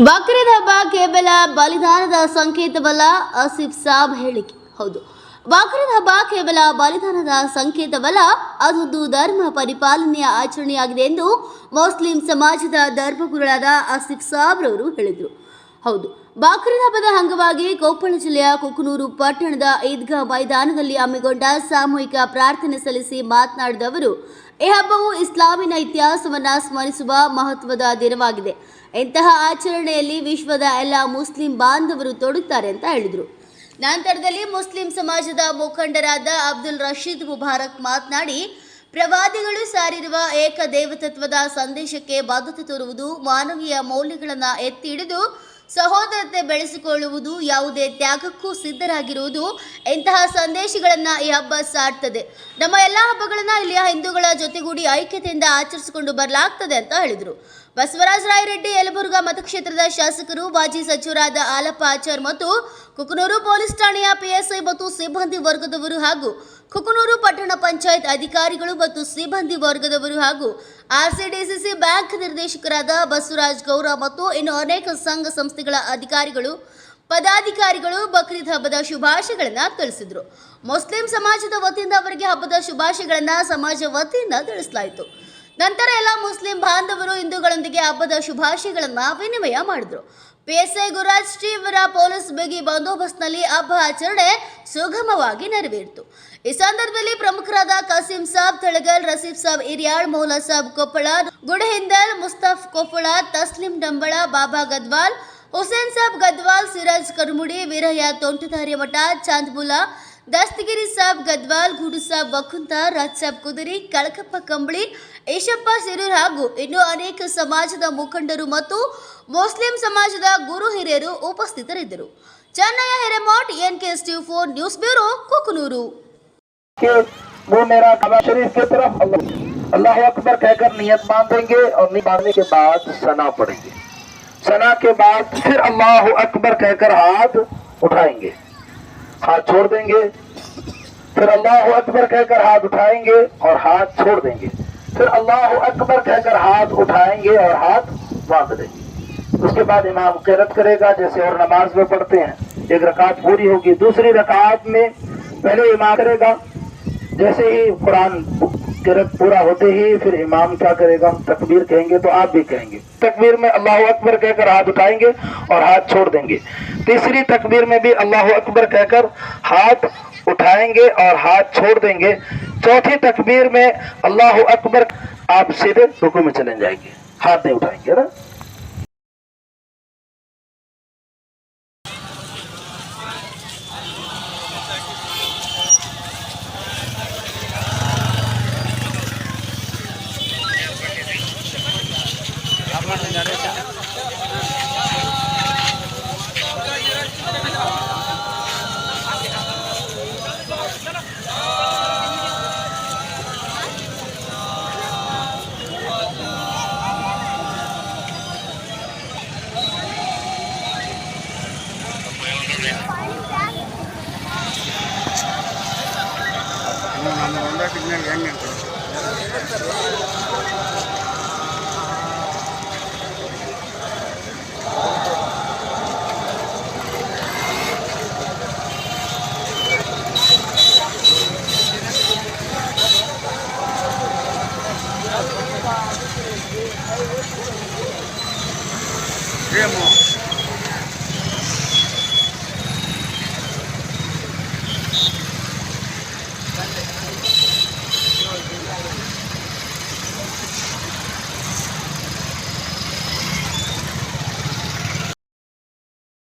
ಬಕ್ರೀದ್ ಹಬ್ಬ ಕೇವಲ ಬಲಿದಾನದ ಸಂಕೇತವಲ್ಲ, ಆಸಿಫ್ ಸಾಬ್ ಹೇಳಿಕೆ. ಹೌದು. ಬಕ್ರೀದ್ ಹಬ್ಬ ಕೇವಲ ಬಲಿದಾನದ ಸಂಕೇತವಲ್ಲ, ಅದೊಂದು ಧರ್ಮ ಪರಿಪಾಲನೆಯ ಆಚರಣೆಯಾಗಿದೆ ಎಂದು ಮುಸ್ಲಿಂ ಸಮಾಜದ ಧರ್ಮಗುರುಗಳಾದ ಆಸಿಫ್ ಸಾಬ್ರವರು ಹೇಳಿದರು. ಹೌದು. ಬಕ್ರೀದ್ ಹಬ್ಬದ ಅಂಗವಾಗಿ ಕೊಪ್ಪಳ ಜಿಲ್ಲೆಯ ಕುಕನೂರು ಪಟ್ಟಣದ ಈದ್ಗಾ ಮೈದಾನದಲ್ಲಿ ಹಮ್ಮಿಕೊಂಡ ಸಾಮೂಹಿಕ ಪ್ರಾರ್ಥನೆ ಸಲ್ಲಿಸಿ ಮಾತನಾಡಿದ ಅವರು, ಈ ಹಬ್ಬವು ಇಸ್ಲಾಮಿನ ಇತಿಹಾಸವನ್ನ ಸ್ಮರಿಸುವ ಮಹತ್ವದ ದಿನವಾಗಿದೆ. ಇಂತಹ ಆಚರಣೆಯಲ್ಲಿ ವಿಶ್ವದ ಎಲ್ಲ ಮುಸ್ಲಿಂ ಬಾಂಧವರು ತೊಡುತ್ತಾರೆ ಅಂತ ಹೇಳಿದರು. ನಂತರದಲ್ಲಿ ಮುಸ್ಲಿಂ ಸಮಾಜದ ಮುಖಂಡರಾದ ಅಬ್ದುಲ್ ರಶೀದ್ ಮುಬಾರಕ್ ಮಾತನಾಡಿ, ಪ್ರವಾದಿಗಳು ಸಾರಿರುವ ಏಕ ದೇವತತ್ವದ ಸಂದೇಶಕ್ಕೆ ಬದ್ಧತೆ ತೋರುವುದು ಮಾನವೀಯ ಮೌಲ್ಯಗಳನ್ನು ಎತ್ತಿ ಹಿಡಿದು ಸಹೋದರತೆ ಬೆಳೆಸಿಕೊಳ್ಳುವುದು ಯಾವುದೇ ತ್ಯಾಗಕ್ಕೂ ಸಿದ್ಧರಾಗಿರುವುದು ಇಂತಹ ಸಂದೇಶಗಳನ್ನ ಈ ಹಬ್ಬ ಸಾರ್ತದೆ. ನಮ್ಮ ಎಲ್ಲ ಹಬ್ಬಗಳನ್ನ ಇಲ್ಲಿಯ ಹಿಂದೂಗಳ ಜೊತೆಗೂಡಿ ಐಕ್ಯತೆಯಿಂದ ಆಚರಿಸಿಕೊಂಡು ಬರಲಾಗ್ತದೆ ಅಂತ ಹೇಳಿದರು. ಬಸವರಾಜ ರಾಯರೆಡ್ಡಿ ಯಲಬುರ್ಗಾ ಮತಕ್ಷೇತ್ರದ ಶಾಸಕರು, ಮಾಜಿ ಸಚಿವರಾದ ಆಲಪ್ಪ ಆಚಾರ್ ಮತ್ತು ಕುಕನೂರು ಪೊಲೀಸ್ ಠಾಣೆಯ ಪಿಎಸ್ಐ ಮತ್ತು ಸಿಬ್ಬಂದಿ ವರ್ಗದವರು ಹಾಗೂ ಕುಕನೂರು ಪಟ್ಟಣ ಪಂಚಾಯತ್ ಅಧಿಕಾರಿಗಳು ಮತ್ತು ಸಿಬ್ಬಂದಿ ವರ್ಗದವರು ಹಾಗೂ ಆರ್ಸಿಡಿಸಿಸಿ ಬ್ಯಾಂಕ್ ನಿರ್ದೇಶಕರಾದ ಬಸವರಾಜ್ ಗೌರ ಮತ್ತು ಇನ್ನು ಅನೇಕ ಸಂಘ ಸಂಸ್ಥೆಗಳ ಅಧಿಕಾರಿಗಳು, ಪದಾಧಿಕಾರಿಗಳು ಬಕ್ರೀದ್ ಹಬ್ಬದ ಶುಭಾಶಯಗಳನ್ನು ತಿಳಿಸಿದರು. ಮುಸ್ಲಿಂ ಸಮಾಜದ ವತಿಯಿಂದ ಅವರಿಗೆ ಹಬ್ಬದ ಶುಭಾಶಯಗಳನ್ನು ಸಮಾಜ ವತಿಯಿಂದ ತಿಳಿಸಲಾಯಿತು. ನಂತರ ಎಲ್ಲ ಮುಸ್ಲಿಂ ಬಾಂಧವರು ಹಿಂದೂಗಳೊಂದಿಗೆ ಹಬ್ಬದ ಶುಭಾಶಯಗಳನ್ನ ವಿನಿಮಯ ಮಾಡಿದ್ರು. ಪಿಎಸ್ಐ ಗುರಾಜ್ ಶ್ರೀ ಇವರ ಪೊಲೀಸ್ ಬಿಗಿ ಬಂದೋಬಸ್ತ್ನಲ್ಲಿ ಹಬ್ಬ ಆಚರಣೆ ಸುಗಮವಾಗಿ ನೆರವೇರಿತು. ಈ ಸಂದರ್ಭದಲ್ಲಿ ಪ್ರಮುಖರಾದ ಕಸೀಂ ಸಾಬ್, ತೆಳಗಲ್, ರಸೀಫ್ ಸಾಬ್ ಇರಿಯಾಳ್ ಮೌಲಾ ಸಾಬ್, ಕೊಪ್ಪಳ, ಗುಡಹಿಂದಲ್, ಮುಸ್ತಫ್ ಕೊಪ್ಪಳ, ತಸ್ಲಿಂ ಡಂಬಳ, ಬಾಬಾ ಗದ್ವಾಲ್, ಹುಸೇನ್ ಸಾಬ್ ಗದ್ವಾಲ್, ಸಿರಾಜ್ ಕರ್ಮುಡಿ, ವೀರಯ್ಯ ತೋಂಟದಾರ್ಯ ಮಠ ಚಾಂದ್ಬುಲಾ ದಸ್ತಗಿರಿ ಸಾಬ್ ಗದ್ವಾಲ್ ಗುಡು ಸಾಬ್ ವಕುಂತ ರಾಜ್ ಸಾಬ್ ಕುದುರಿ ಕಳಕಪ್ಪ ಕಂಬಳಿ ಈಶಪ್ಪ ಸಿರೂರ್ ಹಾಗೂ ಇನ್ನು ಅನೇಕ ಸಮಾಜದ ಮುಖಂಡರು ಮತ್ತು ಮುಸ್ಲಿಂ ಸಮಾಜದ ಗುರು ಹಿರಿಯರು ಉಪಸ್ಥಿತರಿದ್ದರು Chennayya Hiremath N K S T four news bureau Kukanur कि वो मेरा कबा शरीफ की तरफ अल्लाह अल्लाह अकबर कहकर नियत बांधेंगे और नियत बांधने के बाद सना पढ़ेंगे सना के बाद फिर अल्लाह अकबर कहकर हाथ उठाएंगे ہاتھ چھوڑ دیں گے۔ پھر اللہ اکبر کہہ کر ہاتھ اٹھائیں گے اور ہاتھ چھوڑ دیں گے۔ پھر اللہ اکبر کہہ کر ہاتھ اٹھائیں گے اور ہاتھ باندھ دیں گے۔ اس کے بعد امام قیرت کرے گا، جیسے اور نماز میں پڑھتے ہیں۔ ایک رکعت پوری ہوگی، دوسری رکعت میں پہلے امام کرے گا۔ جیسے ہی قرآن किरत पूरा होते ही फिर इमाम क्या करेगा? तकबीर कहेंगे तो आप भी कहेंगे। तकबीर में अल्लाह अकबर कहकर हाथ उठाएँगे और हाथ छोड़ देंगे। तीसरी तकबीर में भी अल्लाह अकबर कहकर हाथ उठाएँगे और हाथ छोड़ देंगे। चौथी तकबीर में अल्लाह अकबर आप सीधे रुकू में चले जाएँगे। हाथ नहीं उठाएँगे ना? ನಮ್ಮ ಹೊಂದಾಟಿದ್ಮೇಲೆ ಹೆಂಗೆ ಅಂತ Remo.